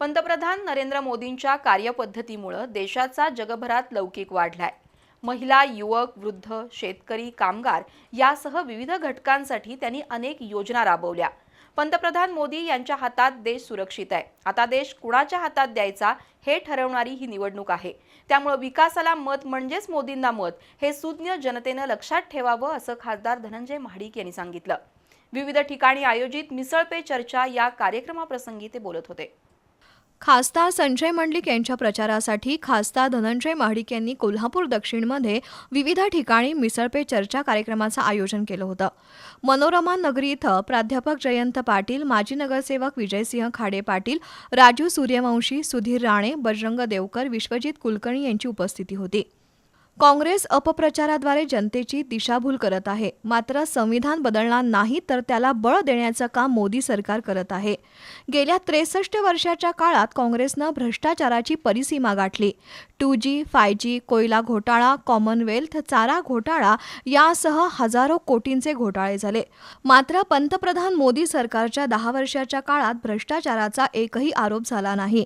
पंतप्रधान नरेंद्र मोदींच्या कार्यपद्धतीमुळं देशाचा जगभरात लौकिक वाढलाय. महिला युवक वृद्ध शेतकरी कामगार यासह विविध घटकांसाठी त्यांनी अनेक योजना राबवल्या. पंतप्रधान मोदी यांच्या हातात देश सुरक्षित आहे. आता देश कुणाच्या हातात द्यायचा हे ठरवणारी ही निवडणूक आहे. त्यामुळे विकासाला मत म्हणजेच मोदींना मत हे सुज्ञ जनतेनं लक्षात ठेवावं असं खासदार धनंजय महाडिक यांनी सांगितलं. विविध ठिकाणी आयोजित मिसळ पे चर्चा या कार्यक्रमाप्रसंगी ते बोलत होते. खासदार संजय मंडलिक यांच्या प्रचारासाठी खासदार धनंजय महाडिक यांनी कोल्हापूर दक्षिणमध्ये विविध ठिकाणी मिसळपे चर्चा कार्यक्रमाचं आयोजन केलं होतं. मनोरमा नगरी इथं प्राध्यापक जयंत पाटील माजी नगरसेवक विजयसिंह खाडे पाटील राजू सूर्यवंशी सुधीर राणे बजरंग देवकर विश्वजित कुलकर्णी यांची उपस्थिती होती. काँग्रेस अपप्रचाराद्वारे जनतेची दिशाभूल करत आहे. मात्र संविधान बदलणार नाही तर त्याला बळ देण्याचं काम मोदी सरकार करत आहे. गेल्या त्रेसष्ट वर्षाच्या काळात काँग्रेसनं भ्रष्टाचाराची परिसीमा गाठली. टू जी फाय जी कोयला घोटाळा कॉमनवेल्थ चारा घोटाळा यासह हजारो कोटींचे घोटाळे झाले. मात्र पंतप्रधान मोदी सरकारच्या दहा वर्षाच्या काळात भ्रष्टाचाराचा एकही आरोप झाला नाही.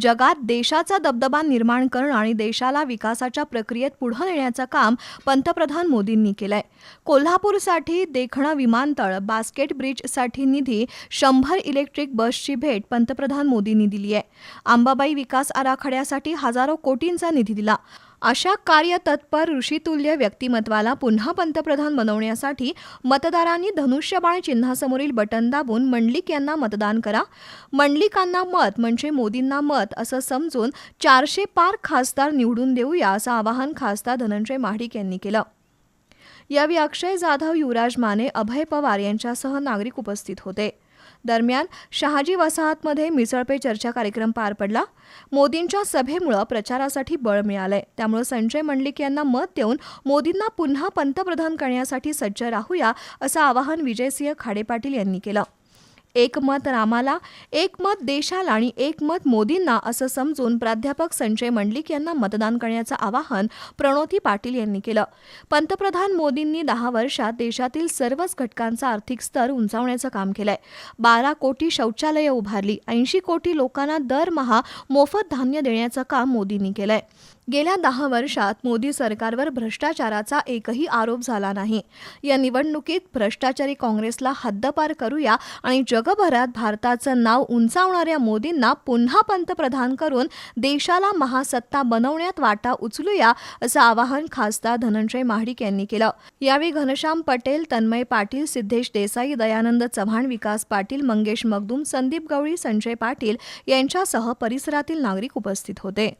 जगात देशाचा दबदबा निर्माण करणं आणि देशाला विकासाच्या प्रक्रियेत पुढं नेण्याचं काम पंतप्रधान मोदींनी केलंय. कोल्हापूरसाठी देखणं विमानतळ बास्केट ब्रिजसाठी निधी शंभर इलेक्ट्रिक बसची भेट पंतप्रधान मोदींनी दिली आहे अंबाबाई विकास आराखड्यासाठी हजारो कोटींचा निधी दिला. अशा कार्यतत्पर ऋषितुल्य व्यक्तिमत्वाला पुन्हा पंतप्रधान बनवण्यासाठी मतदारांनी धनुष्यबाण चिन्हासमोरील बटन दाबून मंडलिक यांना मतदान करा. मंडलिकांना मत म्हणजे मोदींना मत असं समजून चारशे पार खासदार निवडून देऊया असं आवाहन खासदार धनंजय महाडिक यांनी केलं. यावेळी अक्षय जाधव युवराज माने अभय पवार यांच्यासह नागरिक उपस्थित होते. दरम्यान शहाजी वसाहतमध्ये मिसळपे चर्चा कार्यक्रम पार पडला. मोदींच्या सभेमुळं प्रचारासाठी बळ मिळालंय. त्यामुळे संजय मंडलिक यांना मत देऊन मोदींना पुन्हा पंतप्रधान करण्यासाठी सज्ज राहूया असं आवाहन विजयसिंह खाडे पाटील यांनी केलं. एक मत रामाला एक मत देशाला आणि एक मत मोदींना असं समजून प्राध्यापक संजय मंडलिक यांना मतदान करण्याचं आवाहन प्रणोती पाटील यांनी केलं. पंतप्रधान मोदींनी दहा वर्षात देशातील सर्वच घटकांचा आर्थिक स्तर उंचावण्याचं काम केलंय. बारा कोटी शौचालयं उभारली ऐंशी कोटी लोकांना दरमहा मोफत धान्य देण्याचं काम मोदींनी केलंय. गेल्या दहा वर्षात मोदी सरकारवर भ्रष्टाचाराचा एकही आरोप झाला नाही. या निवडणुकीत भ्रष्टाचारी काँग्रेसला हद्दपार करूया आणि जगभरात भारताचं नाव उंचावणाऱ्या मोदींना पुन्हा पंतप्रधान करून देशाला महासत्ता बनवण्यात वाटा उचलूया असं आवाहन खासदार धनंजय महाडिक यांनी केलं. यावेळी घनश्याम पटेल तन्मय पाटील सिद्धेश देसाई दयानंद चव्हाण विकास पाटील मंगेश मगदूम संदीप गवळी संजय पाटील यांच्यासह परिसरातील नागरिक उपस्थित होते.